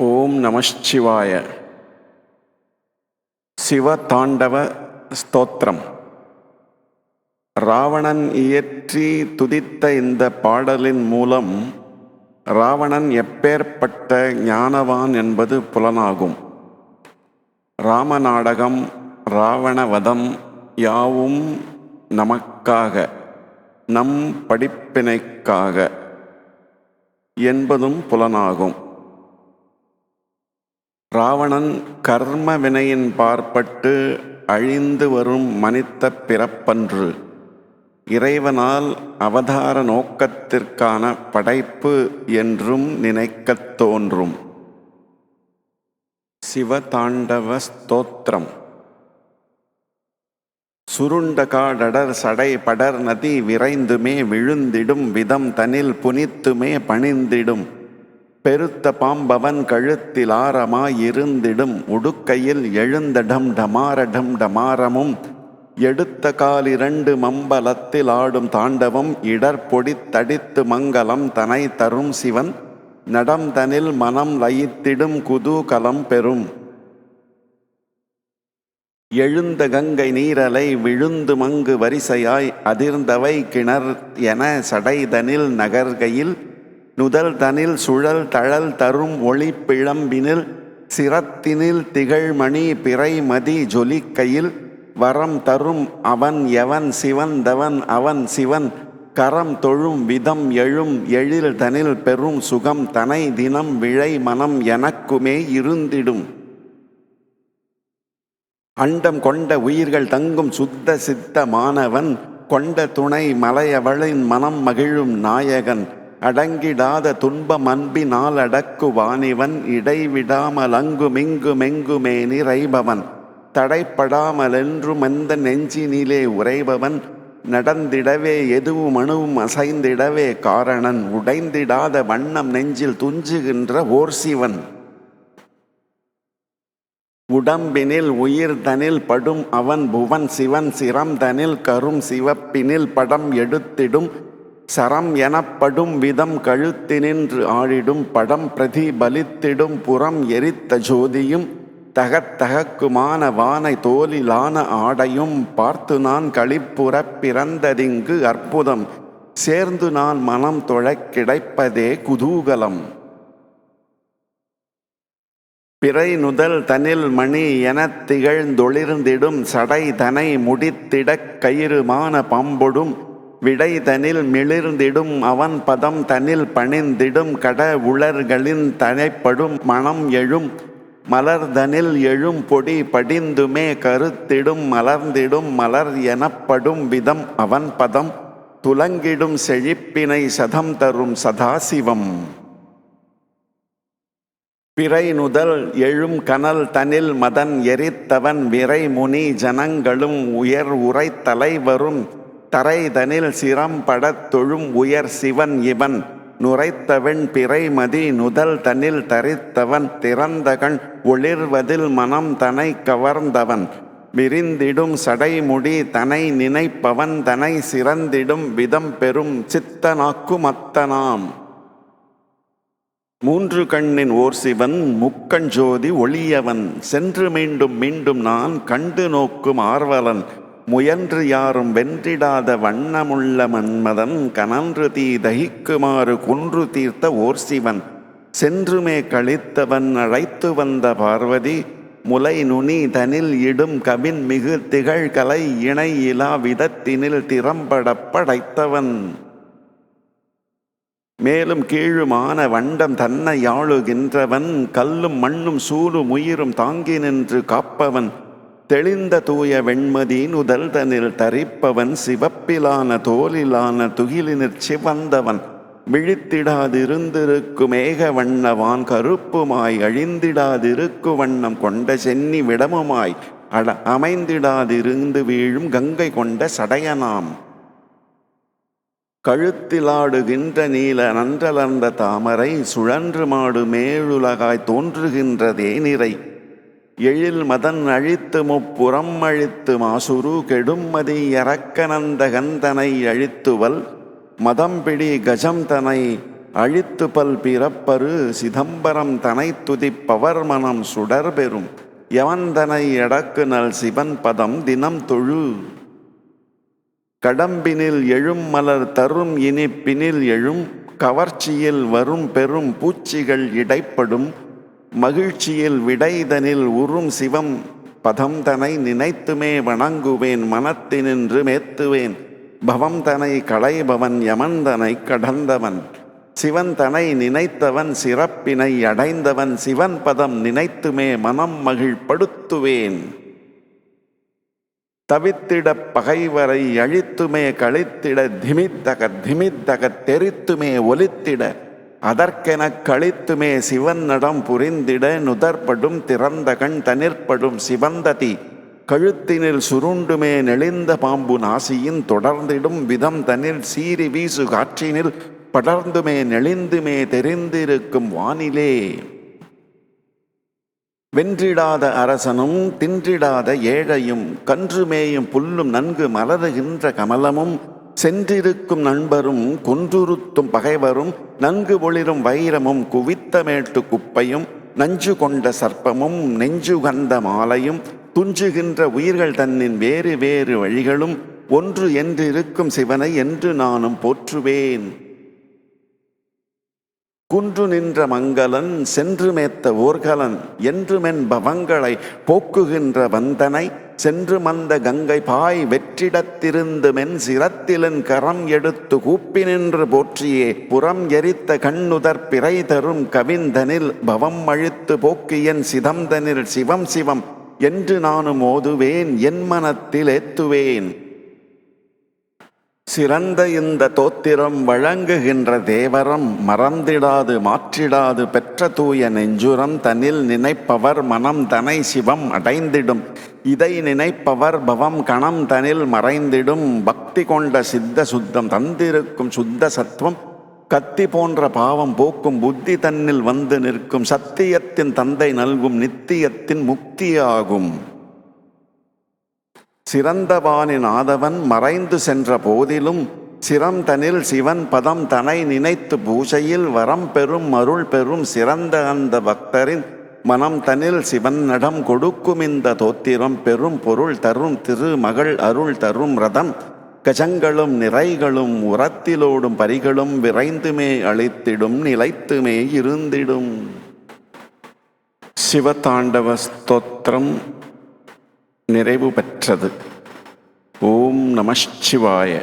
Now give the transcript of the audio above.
ஓம் நமசிவாய சிவதாண்டவ ஸ்தோத்திரம். ராவணன் இயற்றி துதித்த இந்த பாடலின் மூலம் ராவணன் எப்பேற்பட்ட ஞானவான் என்பது புலனாகும். ராமநாடகம் ராவணவதம் யாவும் நமக்காக நம் படிப்பினைக்காக என்பதும் புலனாகும். ராவணன் கர்ம வினையின் பார்ப்பட்டு அழிந்து வரும் மனித பிறப்பன்று. இறைவனால் அவதார நோக்கத்திற்கான படைப்பு என்றும் நினைக்கத் தோன்றும். சிவதாண்டவ ஸ்தோத்திரம். சுருண்ட காடடர் சடை படர் நதி விரைந்துமே விழுந்திடும் விதம் தனில் புனித்துமே பணிந்திடும். பெருத்த பாம்பவன் கழுத்தில் ஆரமாயிருந்திடும் உடுக்கையில் எழுந்தடம் டமாரடம் டமாரமும் எடுத்த காலிரண்டு மம்பலத்தில் ஆடும் தாண்டவம் இடர்பொடி தடித்து மங்கலம் தனை தரும் சிவன் நடம் தனில் மனம் லயித்திடும் குதூகலம் பெறும். எழுந்த கங்கை நீரலை விழுந்து மங்கு வரிசையாய் அதிர்ந்தவை கிணர் என சடைதனில் நகர்கையில் நுதல் தனில் சுழல் தழல் தரும் ஒளி பிழம்பினில் சிரத்தினில் திகழ்மணி பிறைமதி ஜொலிக்கையில் வரம் தரும் அவன் எவன் சிவன் தவன் அவன் சிவன் கரம் தொழும் விதம் எழும் எழில் தனில் பெரும் சுகம் தனை தினம் விழை மனம் எனக்குமே இருந்திடும். அண்டம் கொண்ட உயிர்கள் தங்கும் சுத்த சித்த மாணவன் கொண்ட துணை மலையவளின் மனம் மகிழும் நாயகன் அடங்கிடாத துன்பம் அன்பினால் அடக்குவானிவன் இடைவிடாமலங்குமிங்குமெங்குமே நிறைபவன். தடைப்படாமலென்றும் எந்த நெஞ்சினிலே உறைபவன் நடந்திடவே எதுவும் அணுவும் அசைந்திடவே காரணன். உடைந்திடாத வண்ணம் நெஞ்சில் துஞ்சுகின்ற ஓர் சிவன் உடம்பினில் உயிர் தனில் படும் அவன் புவன் சிவன் சிரம் தனில் கரும் சிவப்பினில் படம் எடுத்திடும் சரம் எனப்படும் விதம் கழுத்தினின்று ஆடிடும் படம் பிரதிபலித்திடும் புறம் எரித்த ஜோதியும் தகத்தகக்குமான வானை தோலிலான ஆடையும் பார்த்து நான் களிப்புறப் பிறந்ததிங்கு அற்புதம். சேர்ந்து நான் மனம் தொழக் கிடைப்பதே குதூகலம். பிறை நுதல் தனில் மணி எனத் திகழ்ந்தொளிர்ந்திடும் சடை தனை முடித்திடக் கயிறுமான பம்பொடும் விடை தனில் மிளிர்ந்திடும் அவன் பதம் தனில் பணிந்திடும் கட உளர்களின் தனைப்படும் மனம் எழும் மலர்தனில் எழும் பொடி படிந்துமே கருத்திடும் மலர்ந்திடும் மலர் எனப்படும் விதம் அவன் பதம் துலங்கிடும் செழிப்பினை சதம் தரும் சதாசிவம். பிறை நுதல் எழும் கனல் தனில் மதன் எரித்தவன் விரை முனி ஜனங்களும் உயர் உரை தலைவரும் தரைதனில் சிரம் படத் தொழும் உயர் சிவன் இவன். நுரைத்தவன் பிறைமதி நுதல் தனில் தரித்தவன். திறந்தகண் ஒளிர்வதில் மனம் தனை கவர்ந்தவன். விரிந்திடும் சடைமுடி தனை நினைப்பவன். தனை சிறந்திடும் விதம் பெறும் சித்தனாக்குமத்தனாம் மூன்று கண்ணின் ஓர் சிவன் முக்கஞ்சோதி ஒளியவன். சென்று மீண்டும் மீண்டும் நான் கண்டு நோக்கும் ஆர்வலன். முயன்று யாரும் வென்றிடாத வண்ணமுள்ள மன்மதன் கனன்று தீ தகிக்குமாறு குன்று தீர்த்த ஓர் சிவன். சென்றுமே கழித்தவன் அழைத்து வந்த பார்வதி முலை நுனி தனில் இடும் கபின் மிகு திகழ்கலை இணை இலா விதத்தினில் திறம்பட படைத்தவன். மேலும் கீழுமான வண்டம் தன்னை யாழுகின்றவன் கல்லும் மண்ணும் சூலும் உயிரும் தாங்கி நின்று காப்பவன். தெளிந்த தூய வெண்மதி நுதல் தனில் தரிப்பவன் சிவப்பிலான தோலிலான துகிலினிற் சிவந்தவன். விழித்திடாதிருந்திருக்கும் ஏக வண்ணவான் கருப்புமாய் அழிந்திடாதிருக்கு வண்ணம் கொண்ட சென்னி விடமுமாய் அட அமைந்திடாதிருந்து வீழும் கங்கை கொண்ட சடையனாம். கழுத்திலாடுகின்ற நீல நன்றலர்ந்த தாமரை சுழன்று மாடு மேலுலகாய் தோன்றுகின்றதே நிறை எழில் மதன் அழித்து முப்புறம் அழித்து மாசுரு கெடும்மதி இறக்கனந்த கந்தனை அழித்துவல் மதம்பிடி கஜம் தனை அழித்து பல் பிறப்பரு சிதம்பரம் தனை துதிப்பவர் மனம் சுடர் பெறும் யவந்தனை எடக்கு நல் சிவன் பதம் தினம் தொழு. கடம்பினில் எழும் மலர் தரும் இனிப்பினில் எழும் கவர்ச்சியில் வரும் பெரும் பூச்சிகள் இடைப்படும் மகிழ்ச்சியில் விடைதனில் உறும் சிவம் பதம் தனை நினைத்துமே வணங்குவேன் மனத்தினின்று மேத்துவேன். பவம் தனை களைபவன் யமந்தனை கடந்தவன். சிவன் தனை நினைத்தவன் சிறப்பினை அடைந்தவன். சிவன் பதம் நினைத்துமே மனம் மகிழ்படுத்துவேன் தவித்திட பகைவரை அழித்துமே கழித்திட திமித்தக திமித்தக தெரித்துமே ஒலித்திட அதற்கெனக் கழித்துமே சிவன் நடம் புரிந்திட நுதற்படும் திறந்த கண் தனிற்படும் சிவந்ததி. கழுத்தினில் சுருண்டுமே நெளிந்த பாம்பு நாசியின் தொடர்ந்திடும் விதம் தனில் சீறி வீசு காற்றினில் படர்ந்துமே நெளிந்துமே தெரிந்திருக்கும் வானிலே. வென்றிடாத அரசனும் தின்றிடாத ஏழையும் கன்றுமேயும் புல்லும் நன்கு மலருகின்ற கமலமும் சென்றிருக்கும் நண்பரும் கொன்றுருத்தும் பகைவரும் நன்கு ஒளிரும் வைரமும் குவித்த மேட்டு குப்பையும் நஞ்சு கொண்ட சர்ப்பமும் நெஞ்சு கந்த மாலையும் துஞ்சுகின்ற உயிர்கள் தன்னின் வேறு வேறு வழிகளும் ஒன்று என்றிருக்கும் சிவனை என்று நானும் போற்றுவேன். குன்று நின்ற மங்களன் சென்று மேத்த ஓர்கலன் என்றுமென் பவங்களை போக்குகின்ற வந்தனை சென்று மந்த கங்கை பாய் வெற்றிடத்திருந்து மென் சிரத்திலன் கரம் எடுத்து கூப்பி நின்று போற்றியே புறம் எரித்த கண்ணுதற் பிறை தரும் கவிந்தனில் பவம் அழித்து போக்கியன் சிதம்தனில் சிவம் சிவம் என்று நானும் ஓதுவேன் என் மனத்தில் ஏத்துவேன். சிறந்த இந்த தோத்திரம் வழங்குகின்ற தேவரம் மறந்திடாது மாற்றிடாது பெற்ற தூய நெஞ்சுரம் தனில் நினைப்பவர் மனம் தனை சிவம் அடைந்திடும். இதை நினைப்பவர் பவம் கணம் தனில் மறைந்திடும். பக்தி கொண்ட சித்த சுத்தம் தந்திருக்கும் சுத்த சத்துவம். கத்தி போன்ற பாவம் போக்கும் புத்தி தன்னில் வந்து நிற்கும். சத்தியத்தின் தந்தை நல்கும் நித்தியத்தின் முக்தியாகும். சிறந்தவானின் ஆதவன் மறைந்து சென்ற போதிலும் சிரம் தனில் சிவன் பதம் தனை நினைத்து பூஜையில் வரம் பெறும் அருள் பெறும் சிறந்த அந்த பக்தரின் மனம் தனில் சிவன் நடம் கொடுக்கும் இந்த தோத்திரம் பெரும் பொருள் தரும் திருமகள் அருள் தரும் ரதம். கஜங்களும் நிறைகளும் உரத்திலோடும் பரிகளும் விரைந்துமே அழித்திடும் நிலைத்துமே இருந்திடும். சிவதாண்டவ ஸ்தோத்திரம். நிறைவு பெற்றது. ஓம் நம சிவாய.